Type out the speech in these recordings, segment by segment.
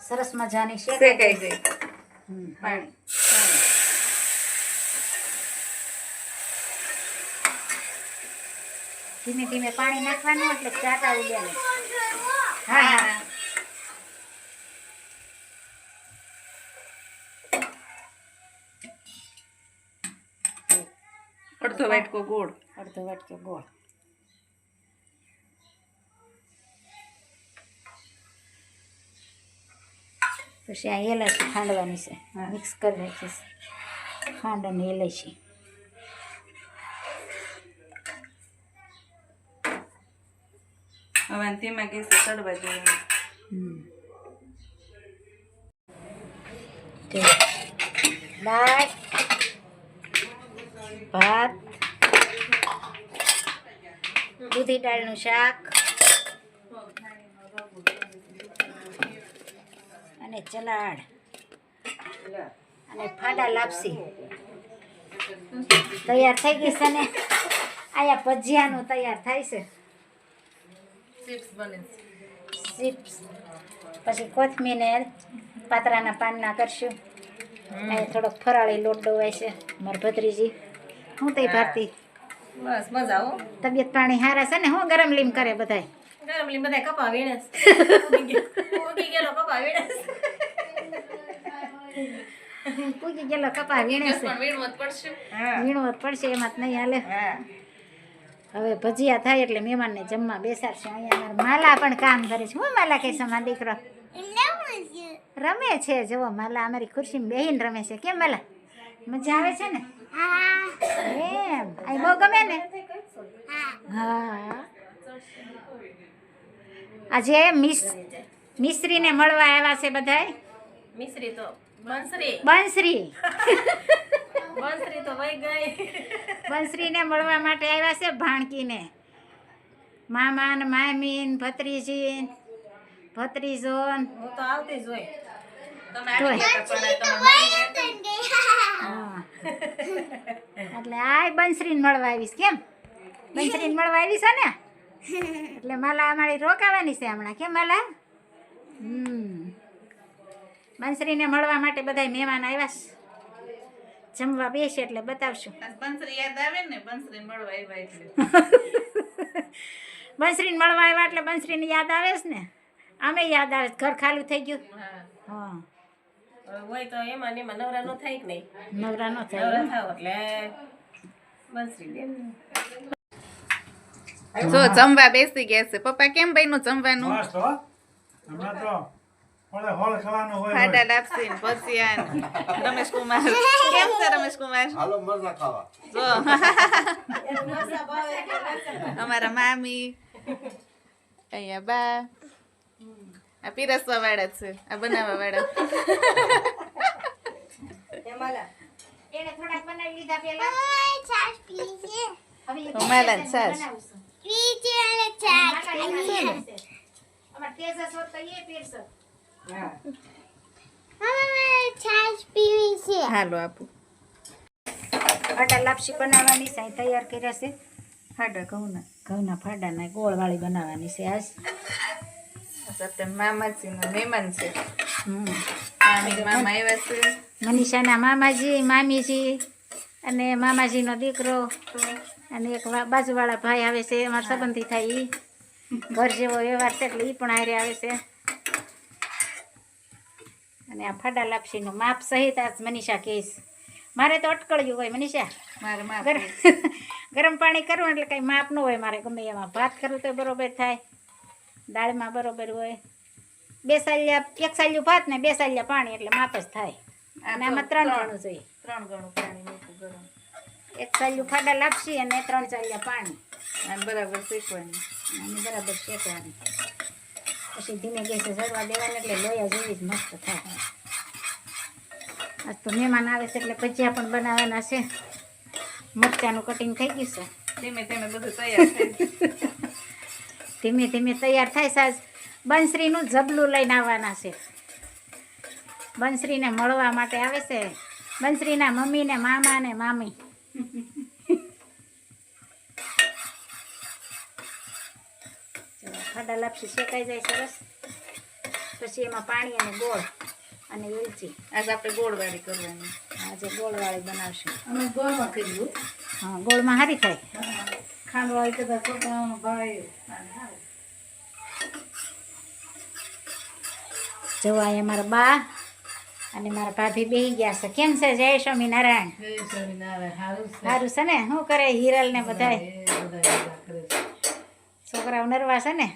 સરસ મજાની શેક શેકાઈ ગઈ. પાણી ધીમે ધીમે પાણી નાખવાનું એટલે ચાટા ઉડ્યા હા. હા. અડધો વાટકો ગોળ. અડધો વાટકો ગોળ. પછી આ એલાચી ખાંડવાની છે મિક્સ કરી રાખીશ ખાંડ અને એલાચી હવે તેમાં ગેસ ચડવા દેવાનું હમ. જો. દાળ ભાત દૂધી દાળનું શાક અને ચલાડ. અને ફાડા લાપસી. તૈયાર થઈ ગઈ છે ને? આયા ભજીયાનું તૈયાર થાય છે. ચિપ્સ બને ચિપ્સ પછી કોથમીર પાતરાના પાનના કરશું. અને થોડોક ફરાળી લોટ ડોવાય છે મરભદ્રીજી ભત્રીજી. હું તઈ ભારતી બસ મજા આવો. તબિયત પાણી હારા છે ને? હું ગરમ લીમ કરે બધાય. ગરમ લીંબ બધા કપા વીણસ ઉગી ગયેલો કપા વીણસ પૂગી ગયેલો કપા વીણે છે પણ વીણવું જ પડશે હા વીણવો જ પડશે એમાં તો નહીં હાલે હવે ભજીયા થાય એટલે મહેમાનને જમવા બેસાડશે અહીંયા માલા પણ કામ કરે છે હું માલા કહીશ સમા દીકરો રમે છે જુઓ માલા અમારી ખુરશીમાં બેહીને રમે છે કેમ માલા મજા આવે છે ને એમ આ બહુ ગમે ને હા આજે મિસ મિસ્ત્રીને મળવા આવ્યા છે બધાય? મિશ્રી તો બંસરી. બંસરી. બંસરી તો વહી ગઈ. બંસરીને મળવા માટે આવ્યા છે ભાણકીને. મામા ને મામી ને ભત્રીજી ભત્રીજો હું તો આવતી જ હોય. એટલે આ બંસરીને મળવા આવીશ કેમ? બંસરીને મળવા આવીશ હે ને? એટલે માલા અમારી રોકાવાની છે હમણાં. કે માલા? હમ. બંસરીને મળવા માટે બધા મહેમાન આવ્યા છે. જમવા બેસે એટલે બતાવશું. બંસરી યાદ આવે ને બંસરી મળવા આવ્યા એટલે. બંસરીને મળવા આવ્યા એટલે બંસરીને યાદ આવે છે ને? અમે યાદ આવે ઘર ખાલી થઈ ગયું? હા. હોય તો એમાં એમાં નવરા નો થાય કે નહીં? નવરા નો નવરા થાય થાવ એટલે બંસરી દે જો જમવા બેસી ગયા છે. પપ્પા કેમ ભાઈનું જમવાનું? મસ્ત હો? હમણાં તો ઓલે હોળ ખાવાનું હોય ફાડા લાપસી ને ભજીયા રમેશ કુમાર કેમ છે રમેશ કુમાર? હાલો મરચા ખાવા. જો. અમારા મામી અહીંયા બા આ પીરસવા વાળા છે આ બનાવવા વાળા. એને થોડાક બનાવી લીધા પેલા. હવે એક અમારા જ છાશ. અમાર તેજસ હોત તો એ પીરસો. હાલો આપું. ફાડા લાપસી બનાવવાની છે તૈયાર કર્યા છે. ફાડા ઘઉંના ઘઉંના ફાડાના ગોળવાળી બનાવવાની છે આજ. સાથે મામાજી મહેમાન છે. હમ. મામી મામા આવ્યા છે. મનીષાના મામાજી મામીજી અને મામાજીનો દીકરો. અને એક બાજુવાળા ભાઈ આવે છે એમાં સંબંધી થાય એ ઘર જેવો વ્યવહાર છે એટલે એ પણ હારે આવે છે. અને આ ફાડા લાપસીનું માપ સહિત આજ મનીષા કહીશ મારે તો અટકળ્યું હોય મનીષા. મારે ગરમ પાણી કરવું એટલે કંઈ માપ ન હોય મારે ગમે એમાં ભાત કરવું તો બરોબર થાય. દાળમાં બરોબર હોય. બે સાલિયા એક સાલિયું ભાત ને બે સાલિયા પાણી એટલે માપ જ થાય. અને આમાં ત્રણ ગણું જોઈએ. ત્રણ ગણું પાણી એક ચાલ્યું ફાડા લાપસી અને ત્રણ ચાલ્યા પાણી. અને બરાબર શેકવાની. અને બરાબર શેકવાની. પછી ધીમે ગેસે ઝરવા દેવાના એટલે લોયા જેવી જ મસ્ત થાય. આજ તો મહેમાન આવે છે એટલે ભજીયા પણ બનાવવાના છે. મરચાનું કટિંગ થઈ ગયું છે. ધીમે ધીમે બધું તૈયાર થાય. ધીમે ધીમે તૈયાર થાય સાજ બંશ્રીનું જબલું લઈને આવવાના છે. બંશ્રીને મળવા માટે આવે છે. બંશ્રીના મમ્મી ને મામા. ને મામી ચલો, ખાડા લાપસી શેકાઈ જાય સરસ. પછી એમાં પાણી અને ગોળ અને એલચી. આજે આપણે ગોળવાળી કરવાની. આજે ગોળવાળી બનાવશું. અમે ગોળમાં કર્યું. હા ગોળમાં સારી થાય. ખાંડવાળી કદાચ ભાઈ જો અમારા બા અને મારા ભાભી બેહી ગયા છે. કેમ છે? જય સ્વામિનારાયણ. સારું છે. ને? શું કરે હિરલ ને બધાય? બધા છોકરાઓ નરવા છે ને?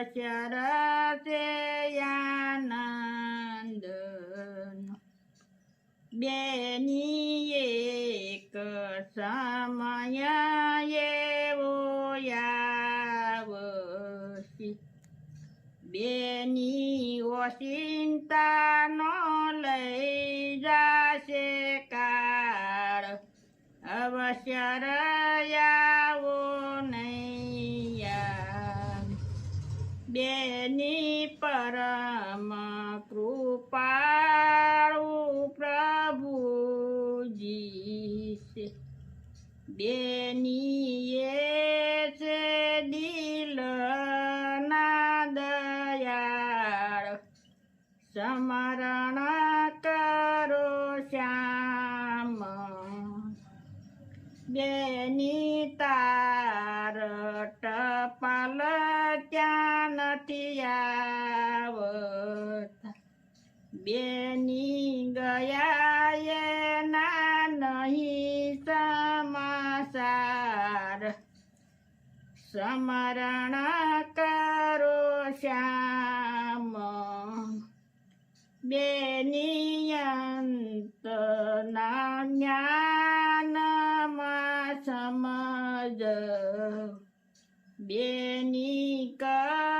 અવસર તે આનંદ બેની એક સમય એવો આવશે બેની ઓચિંતાનો લઈ જશે કાળ અવસર બેની પરમ કૃપાળુ પ્રભુજી બેની બેની ગયા ના નહીં સમાસાર સમરણ કરો શ્યામ. બેનિયંત ના જ્ઞાનમાં સમજ. બેની કરો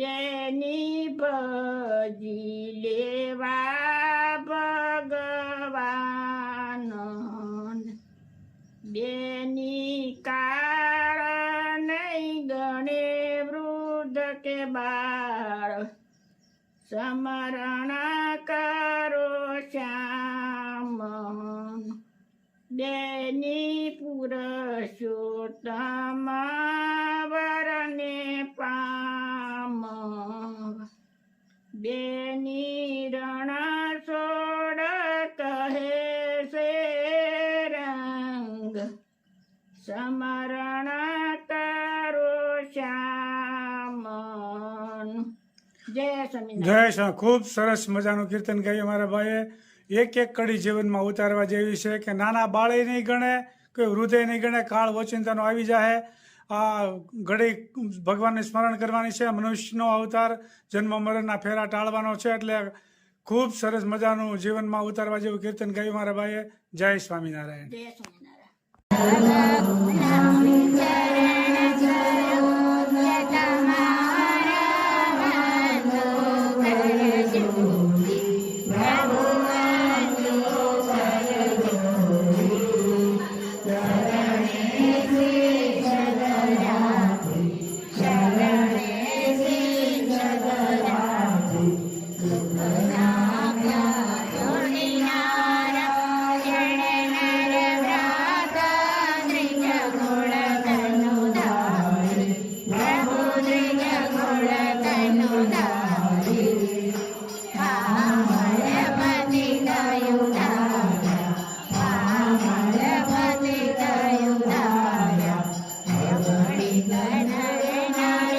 બેની ભજી લેવા ભગવાન બેની નહીં ગણે વૃદ્ધ કે બાળ. સમરણ કરો શ્યામ બેની પુરુષોત્તમ જય શ્રી ખૂબ સરસ મજાનું કીર્તન ગાયું મારા ભાઈએ. એક એક કડી જીવનમાં ઉતારવા જેવી છે કે નાના બાળે નહીં ગણે કોઈ હૃદય નહીં ગણે કાળ વચિંતાનો આવી જાય આ ઘડી ભગવાનને સ્મરણ કરવાની છે મનુષ્યનો અવતાર જન્મ મરણના ફેરા ટાળવાનો છે એટલે ખૂબ સરસ મજાનું જીવનમાં ઉતારવા જેવું કીર્તન ગાયું મારા ભાઈએ. જય સ્વામિનારાયણ. જય સ્વામિનારાયણ. रणरणा